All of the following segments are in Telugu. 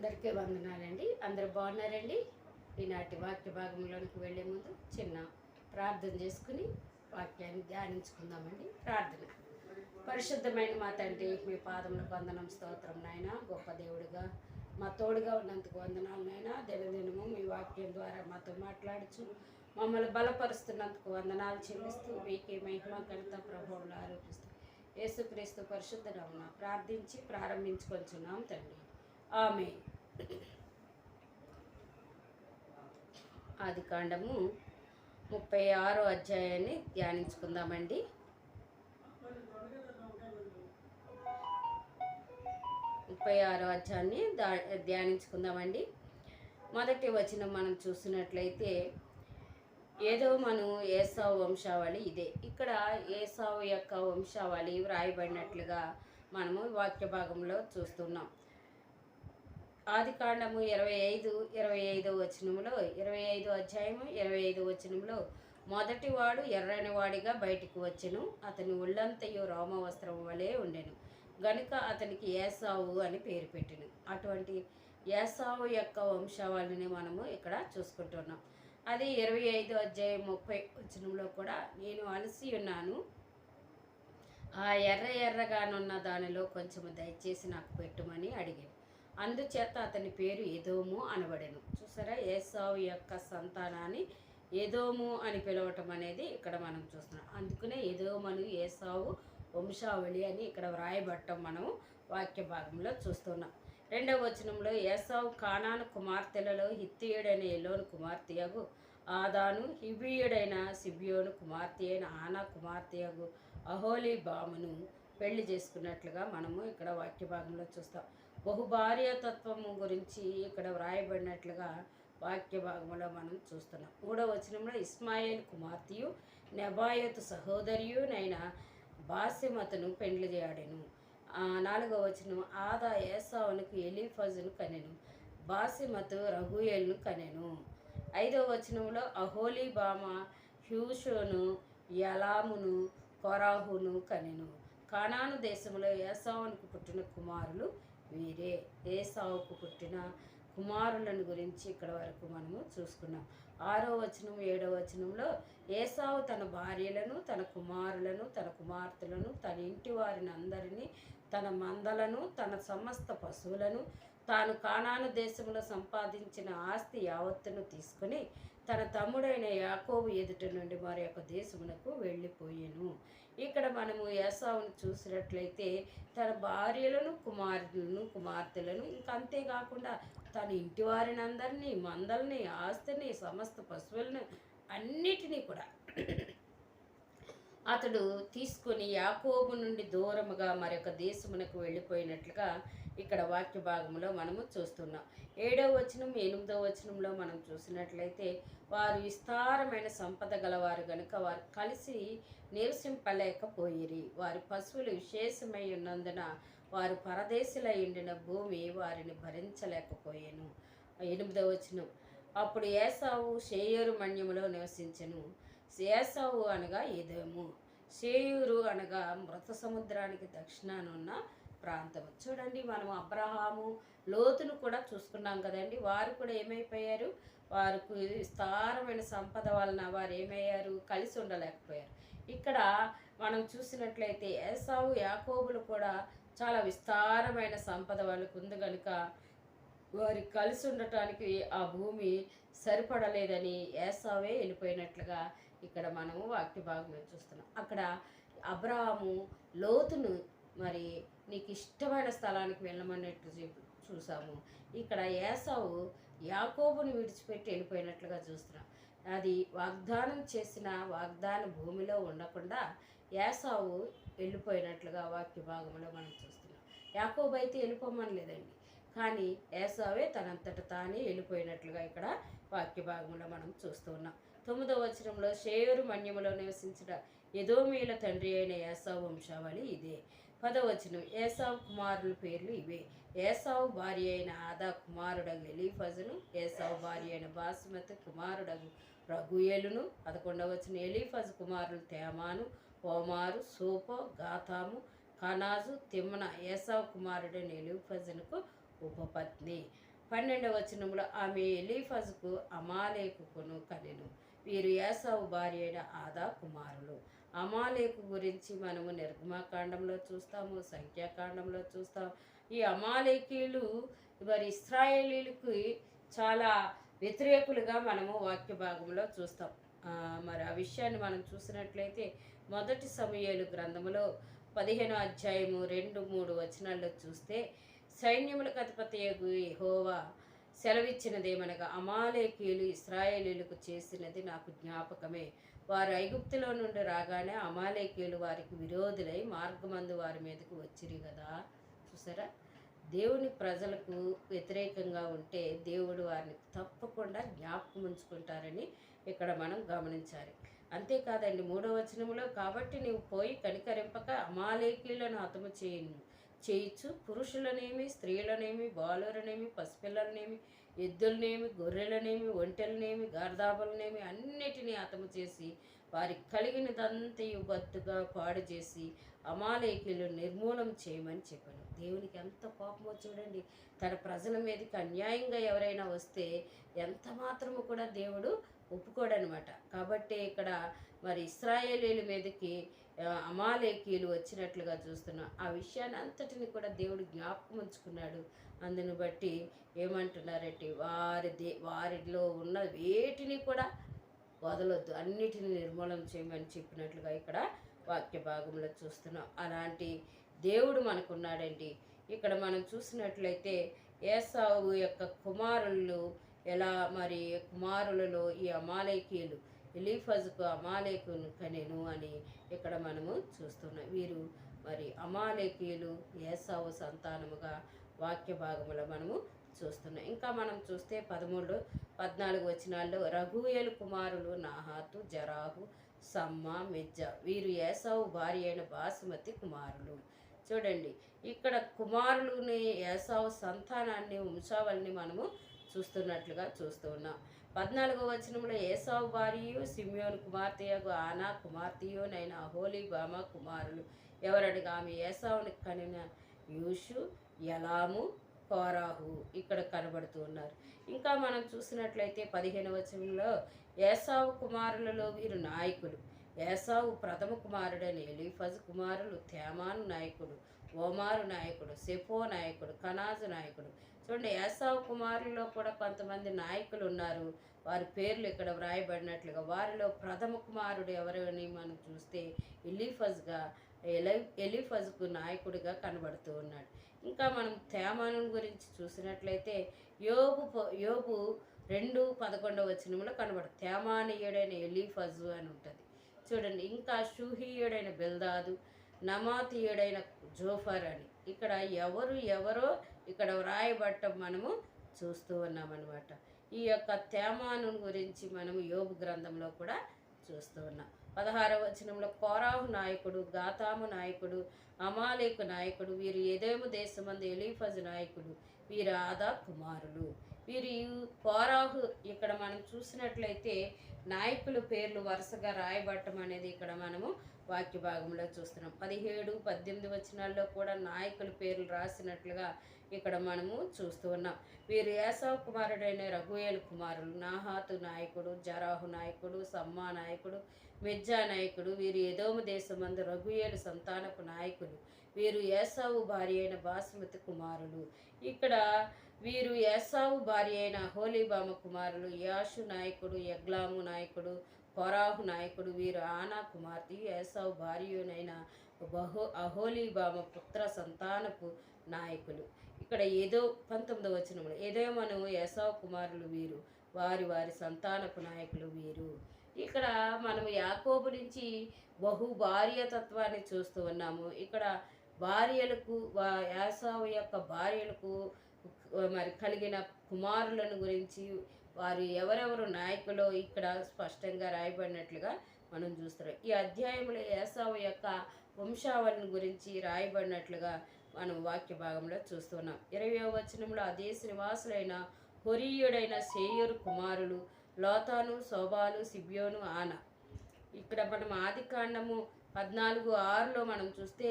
అందరికీ వందనాలండి. అందరూ బాగున్నారండి? ఈనాటి వాక్య భాగంలోనికి వెళ్ళే ముందు చిన్న ప్రార్థన చేసుకుని వాక్యాన్ని ధ్యానించుకుందామండి. ప్రార్థన. పరిశుద్ధమైన మా తండ్రి మీ పాదములకు వందనం స్తోత్రం నాయన. గొప్ప దేవుడిగా మా తోడుగా ఉన్నందుకు వందనాలు నాయన. దినదినము మీ వాక్యం ద్వారా మాతో మాట్లాడుచు మమ్మల్ని బలపరుస్తున్నందుకు వందనాలు చెల్లిస్తూ మీకే మహిమ కలిత ప్రభావాలు ఆరోపిస్తూ యేసుక్రీస్తు పరిశుద్ధ ప్రార్థించి ప్రారంభించుకొంచున్నాం తండ్రి. ఆమె ఆది కాండము ముప్పై ఆరో అధ్యాయాన్ని ధ్యానించుకుందామండి. ముప్పై ఆరో అధ్యాయాన్ని దా ధ్యానించుకుందామండి. మొదటి వచనం మనం చూసినట్లయితే ఏదో మనం ఏసావు వంశావళి ఇదే. ఇక్కడ ఏసావు యొక్క వంశావళి వ్రాయబడినట్లుగా మనము వాక్య భాగంలో చూస్తున్నాం. ఆది కాండము ఇరవై ఐదు ఇరవై ఐదో వచనంలో ఇరవై ఐదు అధ్యాయము ఇరవై ఐదు వచనంలో మొదటివాడు ఎర్రని వాడిగా బయటికి వచ్చెను. అతని ఒళ్ళంతయు రోమ వస్త్రం వలె ఉండెను. గనుక అతనికి ఏసావు అని పేరు పెట్టిను. అటువంటి ఏసావు యొక్క వంశావళిని మనము ఇక్కడ చూసుకుంటున్నాం. అది ఇరవై ఐదు అధ్యాయం ముప్పై వచనంలో కూడా నేను అలసి ఉన్నాను. ఆ ఎర్ర ఎర్రగానున్న దానిలో కొంచెము దయచేసి నాకు పెట్టుమని అడిగాను. అందుచేత అతని పేరు ఎదోము అనబడెను. చూసారా? ఏసావు యొక్క సంతానాన్ని ఎదోము అని పిలవటం అనేది ఇక్కడ మనం చూస్తున్నాం. అందుకనే ఎదోమను ఏసావు వంశావళి అని ఇక్కడ వ్రాయబట్టం మనం వాక్య భాగంలో చూస్తున్నాం. రెండవ వచనంలో ఏసావు కానాను కుమార్తెలలో హిత్తియుడైన ఎలోను కుమార్తెయగు ఆదాను హిబియుడైన సిబియోను కుమార్తె అయిన ఆనా కుమార్తెయగు అహోలీ బామును పెళ్ళి చేసుకున్నట్లుగా మనము ఇక్కడ వాక్య భాగంలో చూస్తాం. బహుభార్యతత్వము గురించి ఇక్కడ వ్రాయబడినట్లుగా వాక్య భాగంలో మనం చూస్తున్నాం. మూడవ వచనంలో ఇస్మాయిల్ కుమార్తెయు నెబాయతు సహోదరియునైన బాస్యమతను పెండ్లి చేయడెను. నాలుగవ వచనం ఆదా ఏసావునకు ఎలీఫజును కనెను బాసిమతు రఘుయేల్ను కనెను. ఐదవ వచనంలో అహోలీబామ హ్యూషోను యలామును కొరాహును కనెను. కానాను దేశంలో ఏసావునికి పుట్టిన కుమారులు వీరే ఏసావుకు పుట్టిన కుమారులను గురించి ఇక్కడ వరకు మనము చూసుకున్నాం. ఆరో వచనం ఏడో వచనంలో ఏసావు తన భార్యలను తన కుమారులను తన కుమార్తెలను తన ఇంటి వారిని అందరినీ తన మందలను తన సమస్త పశువులను తాను కానాను దేశంలో సంపాదించిన ఆస్తి యావత్తును తీసుకుని తన తమ్ముడైన యాకోబు ఎదుట నుండి మరి యొక్క దేశమునకు వెళ్ళిపోయాను. ఇక్కడ మనము ఏసావును చూసినట్లయితే తన భార్యలను కుమారులను కుమార్తెలను ఇంకా అంతేకాకుండా తన ఇంటి వారిని అందరినీ మందల్ని ఆస్తిని సమస్త పశువులను అన్నిటినీ కూడా అతడు తీసుకొని యాకోబు నుండి దూరముగా మరొక దేశమునకు వెళ్ళిపోయినట్లుగా ఇక్కడ వాక్య భాగంలో మనము చూస్తున్నాం. ఏడవ వచనం ఎనిమిదవ వచనంలో మనం చూసినట్లయితే వారు విస్తారమైన సంపద గలవారు గనుక వారు కలిసి నివసింపలేకపోయిరి. వారి పశువులు విశేషమై ఉన్నందున వారు పరదేశులై ఉండిన భూమి వారిని భరించలేకపోయాను. ఎనిమిదవ వచనం అప్పుడు ఏసావు షేయరు మన్యములో నివసించను. ఏసావు అనగా ఏదేము షేయూరు అనగా మృత సముద్రానికి దక్షిణాన ఉన్న ప్రాంతం. చూడండి మనం అబ్రహాము లోతును కూడా చూసుకున్నాం కదండి. వారు కూడా ఏమైపోయారు? వారికి విస్తారమైన సంపద వలన వారు ఏమయ్యారు? కలిసి ఉండలేకపోయారు. ఇక్కడ మనం చూసినట్లయితే ఏసావు యాకోబులు కూడా చాలా విస్తారమైన సంపద వాళ్ళకు ఉంది కనుక వారి కలిసి ఉండటానికి ఆ భూమి సరిపడలేదని ఏసావే వెళ్ళిపోయినట్లుగా ఇక్కడ మనము వాక్య భాగంలో చూస్తున్నాం. అక్కడ అబ్రహాము లోతును మరి నీకు ఇష్టమైన స్థలానికి వెళ్ళమన్నట్టు చూ- చూసాము. ఇక్కడ ఏసావు యాకోబుని విడిచిపెట్టి వెళ్ళిపోయినట్లుగా చూస్తున్నాం. అది వాగ్దానం చేసిన వాగ్దాన భూమిలో ఉండకుండా ఏసావు వెళ్ళిపోయినట్లుగా వాక్య భాగంలో మనం చూస్తున్నాం. యాకోబు అయితే వెళ్ళిపోమని లేదండి. కానీ ఏసావే తనంతట తానే వెళ్ళిపోయినట్లుగా ఇక్కడ వాక్య భాగంలో మనం చూస్తున్నాం తొమ్మిదవ వచనంలో షేయూరు మన్యములో నివసించిన ఎదోమీల తండ్రి అయిన ఏసావు వంశావళి ఇదే. పదవచనం ఏసావు కుమారుల పేర్లు ఇవే. ఏసావు భార్య అయిన ఆదా కుమారుడగు ఎలీఫజును ఏసావు భార్య అయిన బాసుమతి కుమారుడగు రఘుయేలును పదకొండవ ఎలీఫజ్ కుమారులు తేమాను ఓమారు సూపో గాతాము కనాజు తిమ్మన ఏసావు కుమారుడైన ఎలీఫజునకు ఉపపత్ని. పన్నెండవ వచనంలో ఆమె ఎలీఫజుకు అమాలేకును కనెను. వీరు యేసవు భార్య అయిన ఆదా కుమారులు. అమాలేకు గురించి మనము నిర్గమాకాండంలో చూస్తాము సంఖ్యాకాండంలో చూస్తాం ఈ అమాలేకీలు మరి ఇస్రాయేలీలకు చాలా వ్యతిరేకులుగా మనము వాక్య భాగంలో చూస్తాం. మరి ఆ విషయాన్ని మనం చూసినట్లయితే మొదటి సమయాలు గ్రంథములో పదిహేను అధ్యాయము రెండు మూడు వచనాల్లో చూస్తే సైన్యములకు అధిపతి హోవా సెలవిచ్చినదేమనగా అమాలేకీయులు ఇస్రాయేలీలకు చేసినది నాకు జ్ఞాపకమే. వారు ఐగుప్తులో నుండి రాగానే అమాలేకీయులు వారికి విరోధులై మార్గమందు వారి మీదకు వచ్చిరి కదా చూసారా? దేవుని ప్రజలకు వ్యతిరేకంగా ఉంటే దేవుడు వారిని తప్పకుండా జ్ఞాపకం ఉంచుకుంటారని ఇక్కడ మనం గమనించాలి. అంతేకాదండి మూడో వచనంలో కాబట్టి నీవు పోయి కనికరింపక అమాలేకీలను హతము చేయను. చేయొచ్చు. పురుషులనేమి స్త్రీలనేమి బాలురనేమి పసిపిల్లలనేమి ఎద్దులనేమి గొర్రెలనేమి ఒంటెలనేమి గార్దాబులనేమి అన్నిటినీ అతము చేసి వారికి కలిగినదంతయు బద్దుగా పాడు చేసి అమాలేకీలు నిర్మూలం చేయమని చెప్పాను. దేవునికి ఎంత కోపమో చూడండి. తన ప్రజల మీదకి అన్యాయంగా ఎవరైనా వస్తే ఎంత మాత్రము కూడా దేవుడు ఒప్పుకోడనమాట. కాబట్టి ఇక్కడ మరి ఇస్రాయేలీల మీదకి అమాలేకీయులు వచ్చినట్లుగా చూస్తున్నాం. ఆ విషయాన్ని అంతటిని కూడా దేవుడు జ్ఞాపకం ఉంచుకున్నాడు. అందుని బట్టి ఏమంటున్నారంటే వారి దే వారిలో ఉన్న వేటిని కూడా వదలొద్దు. అన్నిటిని నిర్మూలన చేయమని చెప్పినట్లుగా ఇక్కడ వాక్య భాగంలో చూస్తున్నాం. అలాంటి దేవుడు మనకున్నాడండి. ఇక్కడ మనం చూసినట్లయితే ఏసావు యొక్క కుమారులు ఎలా మరి కుమారులలో ఈ అమాలేకీయులు ఎలీఫజ్కు అమాలేకును కనెను అని ఇక్కడ మనము చూస్తున్నాం. వీరు మరి అమాలేకీయులు ఏసావు సంతానముగా వాక్య భాగములో మనము చూస్తున్నాం. ఇంకా మనం చూస్తే పదమూడు పద్నాలుగు వచనాల్లో రఘుయేలు కుమారులు నాహాతు జరాహు సమ్మ మెజ్జ. వీరు ఏసావు భార్య అయిన బాసుమతి కుమారులు. చూడండి ఇక్కడ కుమారులని ఏసావు సంతానాన్ని వంశావల్ని మనము చూస్తున్నట్లుగా చూస్తూ ఉన్నాం పద్నాలుగో వచనంలో ఏసావు భార్యయు సిమియోను కుమార్తెయగు ఆనా కుమార్తెయునైన హోలీ బామ కుమారులు. ఎవరనగా ఆమె ఏసావుని కనిన యూషు యలాము కోరాహు ఇక్కడ కనబడుతూ ఉన్నారు. ఇంకా మనం చూసినట్లయితే పదిహేను వచనంలో ఏసావు కుమారులలో వీరు నాయకులు. ఏసావు ప్రథమ కుమారుడైన ఎలీఫజ్ కుమారులు తేమాను నాయకుడు. ఓమారు నాయకుడు సెఫో నాయకుడు కనాజు నాయకుడు. చూడండి ఏసావు కుమారుల్లో కూడా కొంతమంది నాయకులు ఉన్నారు. వారి పేర్లు ఇక్కడ వ్రాయబడినట్లుగా వారిలో ప్రథమ కుమారుడు ఎవరని మనం చూస్తే ఎలీఫజ్గా ఎలై ఎలిఫజ్కు నాయకుడిగా కనబడుతూ ఉన్నాడు. ఇంకా మనం తేమాను గురించి చూసినట్లయితే యోబు యోగు యోబు రెండు పదకొండవ వచనంలో కనబడు తేమానీయుడైన ఎలీఫజు అని ఉంటుంది. చూడండి ఇంకా షూహీయుడైన బెల్దాదు నమాతీయుడైన జోఫర్ అని. ఇక్కడ ఎవరు ఎవరో ఇక్కడ వ్రాయబట్టం మనము చూస్తూ ఉన్నామన్నమాట. ఈ యొక్క తేమాను గురించి మనము యోగు గ్రంథంలో కూడా చూస్తూ ఉన్నాం. పదహారవ వచనంలో కోరాహు నాయకుడు గాతాము నాయకుడు అమాలేకు నాయకుడు వీరు ఏదేము దేశమంది ఎలీఫజ్ నాయకుడు వీరు ఆదా కుమారులు. వీరు కోరాహు ఇక్కడ మనం చూసినట్లయితే నాయకుల పేర్లు వరుసగా రాయబట్టం అనేది ఇక్కడ మనము వాక్య భాగంలో చూస్తున్నాం. పదిహేడు పద్దెనిమిది వచనాల్లో కూడా నాయకుల పేర్లు రాసినట్లుగా ఇక్కడ మనము చూస్తూ ఉన్నాం. వీరు యాసవ్ కుమారుడైన రఘుయేలు కుమారులు నాహాతు నాయకుడు జరాహు నాయకుడు సమ్మా నాయకుడు మిర్జా నాయకుడు వీరు ఏదోమ దేశమందు రఘుయేలు సంతానపు నాయకులు. వీరు ఏసావు భార్య అయిన బాసుమతి కుమారులు. ఇక్కడ వీరు ఏసావు భార్య అయిన హోలీబామ కుమారులు యాషు నాయకుడు యగ్లాము నాయకుడు పొరాహు నాయకుడు వీరు ఆనా కుమార్తె ఏసావు భార్యనైన బహు అహోలీబామ పుత్ర సంతానపు నాయకులు. ఇక్కడ ఏదో పంతొమ్మిది వచనంలో ఏదో మనం ఏసావు కుమారులు వీరు వారి వారి సంతానపు నాయకులు వీరు. ఇక్కడ మనం యాకోబు నుంచి బహు భార్య చూస్తూ ఉన్నాము. ఇక్కడ భార్యలకు వా- యాసావు యొక్క భార్యలకు మరి కలిగిన కుమారులను గురించి వారు ఎవరెవరు నాయకులో ఇక్కడ స్పష్టంగా రాయబడినట్లుగా మనం చూస్తున్నాం. ఈ అధ్యాయంలో ఏసావు యొక్క వంశావళిని గురించి రాయబడినట్లుగా మనం వాక్య భాగంలో చూస్తున్నాం. ఇరవై వచనంలో అదే శ్రీవాసులైన హొరీయుడైన సేయూరు కుమారులు లోతాను శోభాలు సిబ్యోను ఆన. ఇక్కడ మనం ఆది కాండము పద్నాలుగు ఆరులో మనం చూస్తే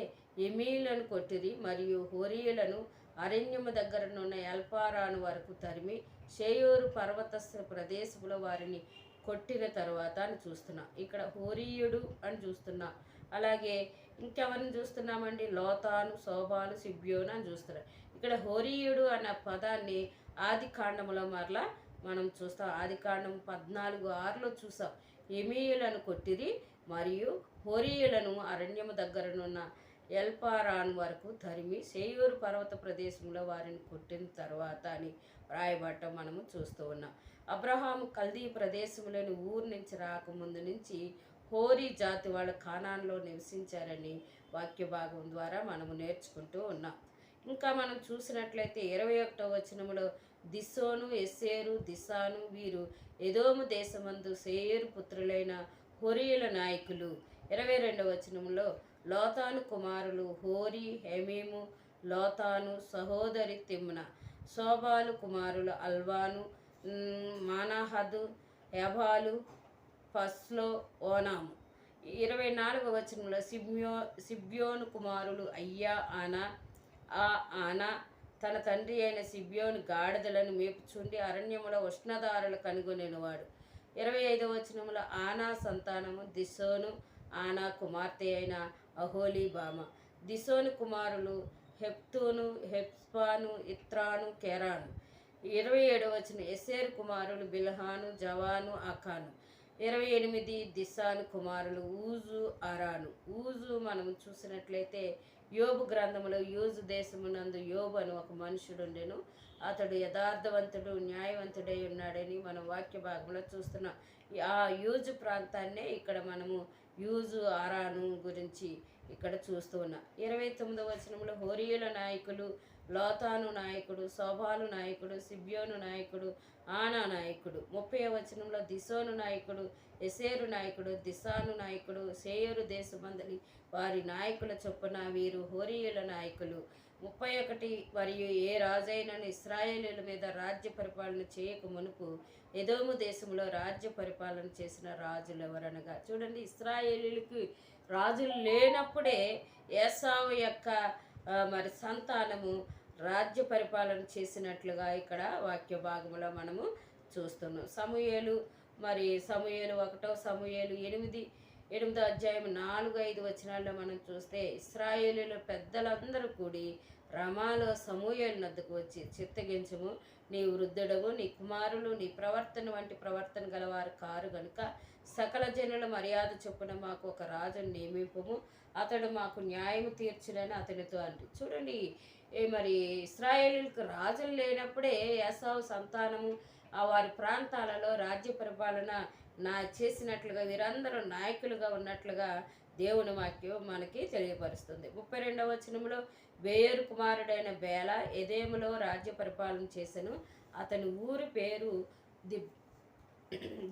ఎమీలను కొట్టిరి మరియు హోరీయులను అరణ్యము దగ్గరనున్న ఎల్పారాను వరకు తరిమి షేయూరు పర్వత ప్రదేశంలో వారిని కొట్టిన తర్వాత అని చూస్తున్నాం. ఇక్కడ హోరీయుడు అని చూస్తున్నాం. అలాగే ఇంకెవరిని చూస్తున్నామండి? లోతాను శోభాను సిబ్యోను అని చూస్తున్నాం. ఇక్కడ హోరీయుడు అన్న పదాన్ని ఆది కాండంలో మరలా మనం చూస్తాం. ఆది కాండం పద్నాలుగు ఆరులో చూసాం. ఎమీయులను కొట్టిరి మరియు హోరీయులను అరణ్యము దగ్గరనున్న ఎల్పారాన్ వరకు తరిమి సేయూరు పర్వత ప్రదేశంలో వారిని కొట్టిన తర్వాత అని రాయబట్టం మనము చూస్తూ ఉన్నాం. అబ్రహాము కల్దీ ప్రదేశంలోని ఊరు నుంచి రాకముందు నుంచి హోరీ జాతి వాళ్ళు ఖానాన్లో నివసించారని వాక్య భాగం ద్వారా మనము నేర్చుకుంటూ ఉన్నాం. ఇంకా మనం చూసినట్లయితే ఇరవై ఒకటో వచనంలో దిశోను ఎస్సేరు దిశాను వీరు ఎదోము దేశమందు సేయరు పుత్రులైన హొరియుల నాయకులు ఇరవై రెండవ వచనంలో లోతాను కుమారులు హోరి హెమీము లోతాను సహోదరి తిమ్న శోభాలు కుమారులు అల్వాను మానాహదు యభాలు ఫస్లో ఓనాము. ఇరవై నాలుగవ వచనంలో సిబ్యో సిబ్యోను కుమారులు అయ్యా ఆనా ఆ ఆనా తన తండ్రి అయిన సిబ్యోను గాడిదలను మేపుచుండి అరణ్యములో ఉష్ణధారలు కనుగొనేవాడు ఇరవై ఐదవ వచనంలో ఆనా సంతానము దిశోను ఆనా కుమార్తె అయిన అహోలీబామ దిశోను కుమారులు హెప్తూను హెప్స్పాను ఇత్రాను కెరాను. ఇరవై ఏడవ వచ్చిన ఎసేరు కుమారులు బిల్హాను జవాను అఖాను ఇరవై ఎనిమిది దిశాను కుమారులు ఊజు అరాను. ఊజు మనం చూసినట్లయితే యోబు గ్రంథములో యూజు దేశమునందు యోబు అని ఒక మనుషుడుండెను అతడు యథార్థవంతుడు న్యాయవంతుడై ఉన్నాడని మనం వాక్య భాగంలో చూస్తున్నాం. ఆ యూజు ప్రాంతాన్నే ఇక్కడ మనము యూజు ఆరాను గురించి ఇక్కడ చూస్తూ ఉన్నా. ఇరవై తొమ్మిదవ వచనంలో హోరియుల నాయకులు లోతాను నాయకుడు శోభాలు నాయకుడు సిబ్యోను నాయకుడు ఆనా నాయకుడు. ముప్పై వచనంలో దిశోను నాయకుడు ఎసేరు నాయకుడు దిశాను నాయకుడు సేయరు దేశమందలి వారి నాయకుల చొప్పున వీరు హోరియుల నాయకులు. ముప్పై ఒకటి మరియు ఏ రాజైనను ఇస్రాయేలీల మీద రాజ్య పరిపాలన చేయక మునుపు ఎదోము దేశంలో రాజ్య పరిపాలన చేసిన రాజులు ఎవరనగా చూడండి ఇస్రాయేలీలకు రాజులు లేనప్పుడే ఏసావు యొక్క మరి సంతానము రాజ్య పరిపాలన చేసినట్లుగా ఇక్కడ వాక్య భాగంలో మనము చూస్తున్నాం. సమూయేలు మరి సమూయేలు ఒకటో సమూయేలు ఎనిమిది ఎనిమిదో అధ్యాయం నాలుగు ఐదు వచనాల్లో మనం చూస్తే ఇస్రాయేలీల పెద్దలందరూ కూడి రమాలో సమూయేలు వచ్చి చిత్తగించము నీ వృద్ధుడము నీ కుమారులు నీ ప్రవర్తన వంటి ప్రవర్తన గలవారు కారు గనుక సకల జనుల మర్యాద చొప్పున మాకు ఒక రాజును నియమింపము. అతడు మాకు న్యాయం తీర్చునని అతనితో అంటు చూడండి మరి ఇస్రాయేలీలకు రాజులు లేనప్పుడే యాసావు సంతానము. ఆ వారి ప్రాంతాలలో రాజ్య పరిపాలన నా చేసినట్లుగా వీరందరూ నాయకులుగా ఉన్నట్లుగా దేవుని వాక్యం మనకి తెలియపరుస్తుంది. ముప్పై రెండవ వచనంలో బేయరు కుమారుడైన బేల ఎదేములో రాజ్య పరిపాలన చేసెను. అతని ఊరి పేరు ది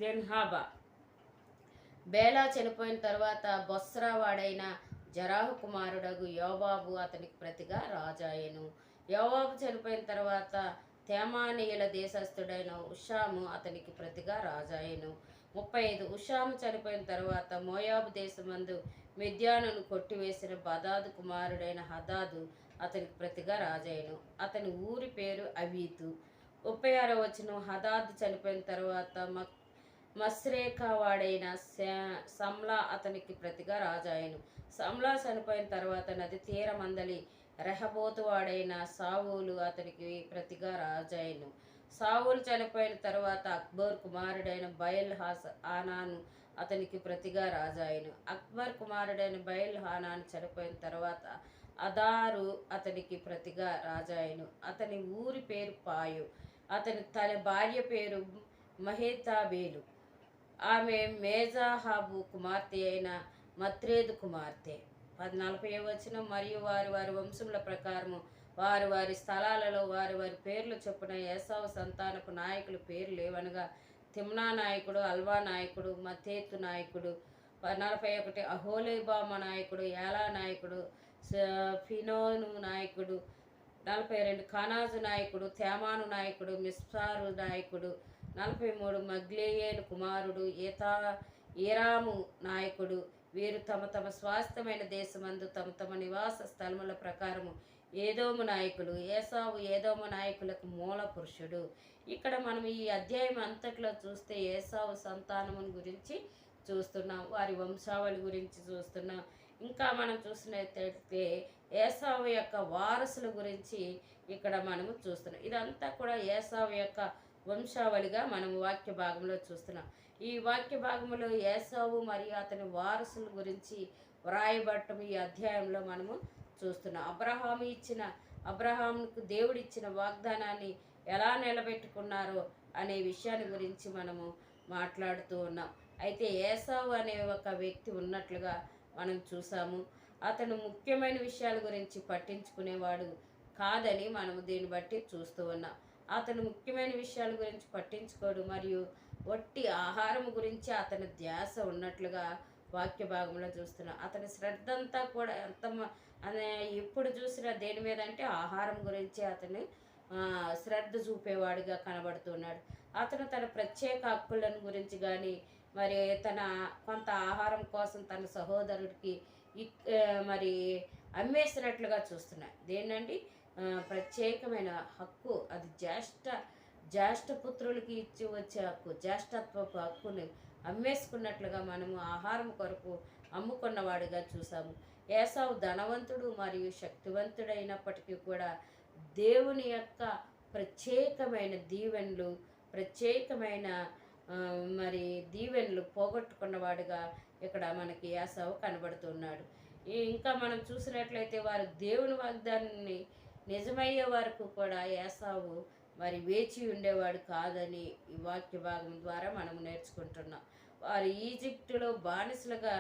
దెన్హాబా బేలా చనిపోయిన తర్వాత బొస్రావాడైన జరాహు కుమారుడగు యోబాబు అతనికి ప్రతిగా రాజాయను యోబాబు చనిపోయిన తర్వాత తేమానీయుల దేశస్థుడైన ఉషాము అతనికి ప్రతిగా రాజాయను ముప్పై ఐదు. ఉషాము చనిపోయిన తర్వాత మోయాబు దేశమందు మిద్యానును కొట్టివేసిన బదాదు కుమారుడైన హదాదు అతనికి ప్రతిగా రాజాయను అతని ఊరి పేరు అవీతు ముప్పై ఆరో వచ్చిన హదాదు చనిపోయిన తర్వాత మక్ మస్రేకా వాడైన శా- అతనికి ప్రతిగా రాజాయను. సమ్లా చనిపోయిన తర్వాత నది తీరమందలి రెహబోతువాడైన సావులు అతనికి ప్రతిగా రాజాయను. సావులు చనిపోయిన తర్వాత అక్బర్ కుమారుడైన బయల్ హాస్ ఆనాను అతనికి ప్రతిగా రాజాయను. అక్బర్ కుమారుడైన బయల్ హానాను చనిపోయిన తర్వాత అదారు అతనికి ప్రతిగా రాజాయను. అతని ఊరి పేరు పాయు అతని తన భార్య పేరు మహేతాబేలు. ఆమె మేజాహాబు కుమార్తె అయిన మత్రేదు కుమార్తె. పద్నాలుగు వచ్చిన వచనం మరియు వారి వారి వంశముల ప్రకారము వారి వారి స్థలాలలో వారి వారి పేర్లు చొప్పున ఏసావు సంతానపు నాయకుల పేర్లు ఏవనగా తిమ్నా నాయకుడు అల్వా నాయకుడు మతేతు నాయకుడు నలభై ఒకటి అహోలేబామ నాయకుడు ఏలా నాయకుడు ఫినోను నాయకుడు నలభై రెండు ఖానాజు నాయకుడు తేమాను నాయకుడు మిస్సారు నాయకుడు నలభై మూడు మగ్లేయేలు కుమారుడు ఈతా ఈరాము నాయకుడు. వీరు తమ తమ స్వాస్థ్యమైన దేశమందు తమ తమ నివాస స్థలముల ప్రకారము ఏదోము నాయకులు ఏసావు ఏదోము నాయకులకు మూల పురుషుడు. ఇక్కడ మనం ఈ అధ్యాయం అంతట్లో చూస్తే ఏసావు సంతానముని గురించి చూస్తున్నాం వారి వంశావళి గురించి చూస్తున్నాం. ఇంకా మనం చూసినట్లయితే ఏసావు యొక్క వారసుల గురించి ఇక్కడ మనము చూస్తున్నాం. ఇదంతా కూడా ఏసావు యొక్క వంశావళిగా మనం వాక్య భాగంలో చూస్తున్నాం. ఈ వాక్య భాగంలో ఏసావు మరియు అతని వారసుల గురించి వ్రాయబట్టం ఈ అధ్యాయంలో మనము చూస్తున్నాం. అబ్రహాము ఇచ్చిన అబ్రహాంకు దేవుడిచ్చిన వాగ్దానాన్ని ఎలా నిలబెట్టుకున్నారో అనే విషయాన్ని గురించి మనము మాట్లాడుతూ ఉన్నాం. అయితే ఏసావు అనే ఒక వ్యక్తి ఉన్నట్లుగా మనం చూసాము. అతను ముఖ్యమైన విషయాల గురించి పట్టించుకునేవాడు కాదని మనము దీన్ని బట్టి చూస్తూ ఉన్నాం. అతను ముఖ్యమైన విషయాల గురించి పట్టించుకోడు మరియు వట్టి ఆహారం గురించి అతని ధ్యాస ఉన్నట్లుగా వాక్య భాగంలో చూస్తున్నాం. అతని శ్రద్ధ అంతా కూడా ఎంత ఇప్పుడు అనే చూసినా దేని మీద అంటే ఆహారం గురించి అతను శ్రద్ధ చూపేవాడిగా కనబడుతున్నాడు. అతను తన ప్రత్యేక హక్కులను గురించి కానీ మరి తన కొంత ఆహారం కోసం తన సహోదరుడికి మరి అమ్మేసినట్లుగా చూస్తున్నాడు. దేనండి ప్రత్యేకమైన హక్కు అది జ్యేష్ఠ జ్యేష్ఠ పుత్రులకి ఇచ్చి వచ్చే హక్కు జ్యేష్ఠత్వపు హక్కుని అమ్మేసుకున్నట్లుగా మనము ఆహారం కొరకు అమ్ముకున్నవాడిగా చూసాము. ఏసావు ధనవంతుడు మరియు శక్తివంతుడైనప్పటికీ కూడా దేవుని యొక్క ప్రత్యేకమైన దీవెనలు ప్రత్యేకమైన మరి దీవెనలు పోగొట్టుకున్నవాడుగా ఇక్కడ మనకి యాసావు కనబడుతున్నాడు. ఇంకా మనం చూసినట్లయితే వారు దేవుని వాగ్దానాన్ని నిజమయ్యే వరకు కూడా యాసావు మరి వేచి ఉండేవాడు కాదని ఈ వాక్య భాగం ద్వారా మనం నేర్చుకుంటున్నాం. వారు ఈజిప్టులో బానిసలుగా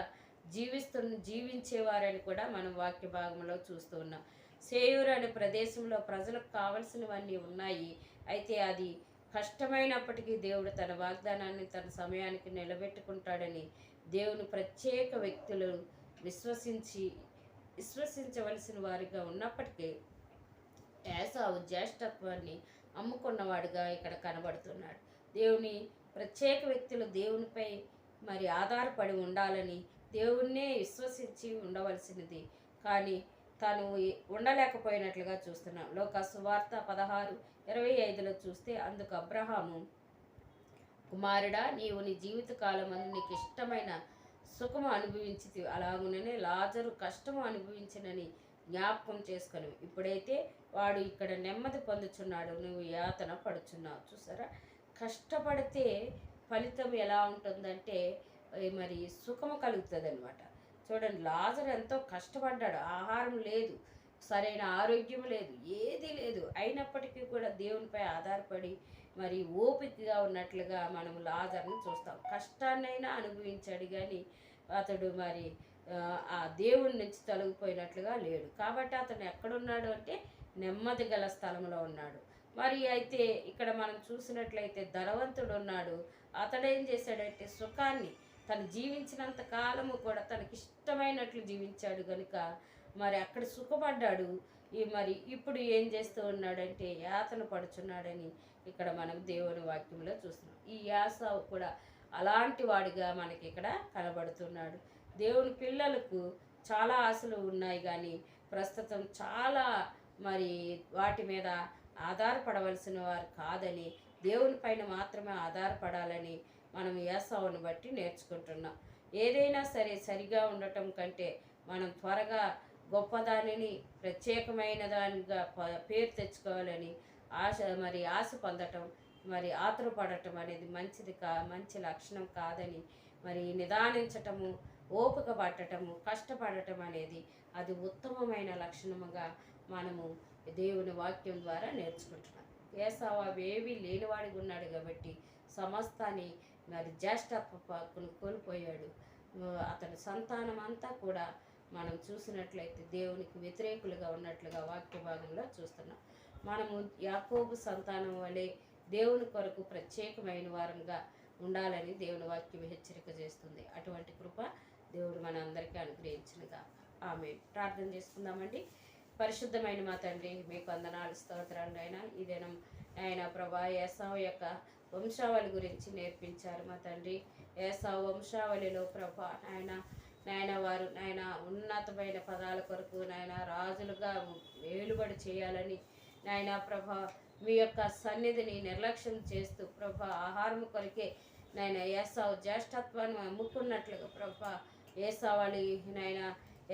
జీవిస్తు జీవించేవారని కూడా మనం వాక్య భాగంలో చూస్తూ ఉన్నాం. సేయూరు అనే ప్రదేశంలో ప్రజలకు కావలసినవన్నీ ఉన్నాయి. అయితే అది కష్టమైనప్పటికీ దేవుడు తన వాగ్దానాన్ని తన సమయానికి నిలబెట్టుకుంటాడని దేవుని ప్రత్యేక వ్యక్తులు విశ్వసించి విశ్వసించవలసిన వారిగా ఉన్నప్పటికీ యాసావు జ్యేష్ఠత్వాన్ని అమ్ముకున్నవాడుగా ఇక్కడ కనబడుతున్నాడు. దేవుని ప్రత్యేక వ్యక్తులు దేవునిపై మరి ఆధారపడి ఉండాలని దేవుణ్ణే విశ్వసించి ఉండవలసినది. కానీ తను ఉండలేకపోయినట్లుగా చూస్తున్నాం. లోక సువార్త పదహారు ఇరవై ఐదులో చూస్తే అందుకు అబ్రహాము కుమారుడా నీవు నీ జీవితకాలం అందు నీకు ఇష్టమైన సుఖము అనుభవించి అలాగుననే లాజరు కష్టము అనుభవించినని జ్ఞాపకం చేసుకొని ఇప్పుడైతే వాడు ఇక్కడ నెమ్మది పొందుచున్నాడు నువ్వు యాతన పడుచున్నావు. చూసారా? కష్టపడితే ఫలితం ఎలా ఉంటుందంటే మరి సుఖము కలుగుతుంది అనమాట చూడండి లాజర్ ఎంతో కష్టపడ్డాడు. ఆహారం లేదు సరైన ఆరోగ్యం లేదు ఏది లేదు. అయినప్పటికీ కూడా దేవునిపై ఆధారపడి మరి ఓపికగా ఉన్నట్లుగా మనం లాజర్ని చూస్తాం. కష్టాన్నైనా అనుభవించాడు కానీ అతడు మరి ఆ, ఆ దేవుని నుంచి తొలగిపోయినట్లుగా లేడు. కాబట్టి అతను ఎక్కడున్నాడు అంటే నెమ్మది గల స్థలంలో ఉన్నాడు. మరి అయితే ఇక్కడ మనం చూసినట్లయితే ధనవంతుడు ఉన్నాడు. అతడేం చేశాడంటే సుఖాన్ని తను జీవించినంత కాలము కూడా తనకి ఇష్టమైనట్లు జీవించాడు కనుక మరి అక్కడ సుఖపడ్డాడు. ఈ మరి ఇప్పుడు ఏం చేస్తూ ఉన్నాడంటే యాతన పడుచున్నాడని ఇక్కడ మనం దేవుని వాక్యంలో చూస్తున్నాం. ఈ యాస కూడా అలాంటి వాడిగా మనకి ఇక్కడ కనబడుతున్నాడు. దేవుని పిల్లలకు చాలా ఆశలు ఉన్నాయి కానీ ప్రస్తుతం చాలా మరి వాటి మీద ఆధారపడవలసిన వారు కాదని దేవుని పైన మాత్రమే ఆధారపడాలని మనం ఏసావుని బట్టి నేర్చుకుంటున్నాం. ఏదైనా సరే సరిగా ఉండటం కంటే మనం త్వరగా గొప్పదానిని ప్రత్యేకమైన దానిగా పేరు తెచ్చుకోవాలని ఆశ మరి ఆశ పొందటం మరి ఆతురపడటం అనేది మంచిది కా మంచి లక్షణం కాదని మరి నిదానించటము ఓపిక పట్టటము కష్టపడటం అనేది అది ఉత్తమమైన లక్షణముగా మనము దేవుని వాక్యం ద్వారా నేర్చుకుంటున్నాం. ఏసావా అవేవి లేనివాడిగా ఉన్నాడు కాబట్టి సమస్తాన్ని మరి జ్యేష్ఠత్వ హక్కును కోల్పోయాడు. అతని సంతానం అంతా కూడా మనం చూసినట్లయితే దేవునికి వ్యతిరేకులుగా ఉన్నట్లుగా వాక్య భాగంలో చూస్తున్నాం. మనము యాకోబు సంతానం వలె దేవుని కొరకు ప్రత్యేకమైన వారంగా ఉండాలని దేవుని వాక్యం హెచ్చరిక చేస్తుంది. అటువంటి కృప దేవుడు మన అందరికీ అనుగ్రహించినగా. ఆమె ప్రార్థన చేసుకుందామండి. పరిశుద్ధమైన మా తండ్రి మీకు వందనాలు స్తోత్రాలు అయినా ఈ దినం ఆయన ప్రభా ఏసావు యొక్క వంశావళి గురించి నేర్పించారు మా తండ్రి. ఏసావు వంశావళిలో ప్రభా ఆయన నాయన వారు నాయన ఉన్నతమైన పదాల కొరకు నాయన రాజులుగా వేలుబడి చేయాలని నాయన ప్రభ మీ యొక్క సన్నిధిని నిర్లక్ష్యం చేస్తూ ప్రభ ఆహారం కొరకే నాయన ఏసావు జ్యేష్ఠత్వాన్ని అమ్ముకున్నట్లుగా ప్రభ ఏసావళి నాయన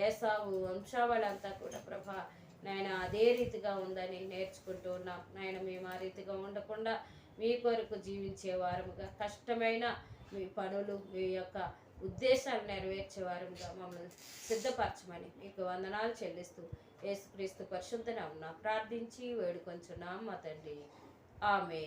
ఏసావు వంశావళి అంతా కూడా ప్రభ నాయన అదే రీతిగా ఉందని నేర్చుకుంటూ ఉన్నాం. నాయన మేము ఆ రీతిగా ఉండకుండా మీ కొరకు జీవించే వారముగా కష్టమైన మీ పనులు మీ యొక్క ఉద్దేశాలు నెరవేర్చే వారముగా మమ్మల్ని సిద్ధపరచమని మీకు వందనాలు చెల్లిస్తూ యేసుక్రీస్తు పరిశుద్ధ నామమున ప్రార్థించి వేడుకొంచున్నాం మా తండ్రి. ఆమె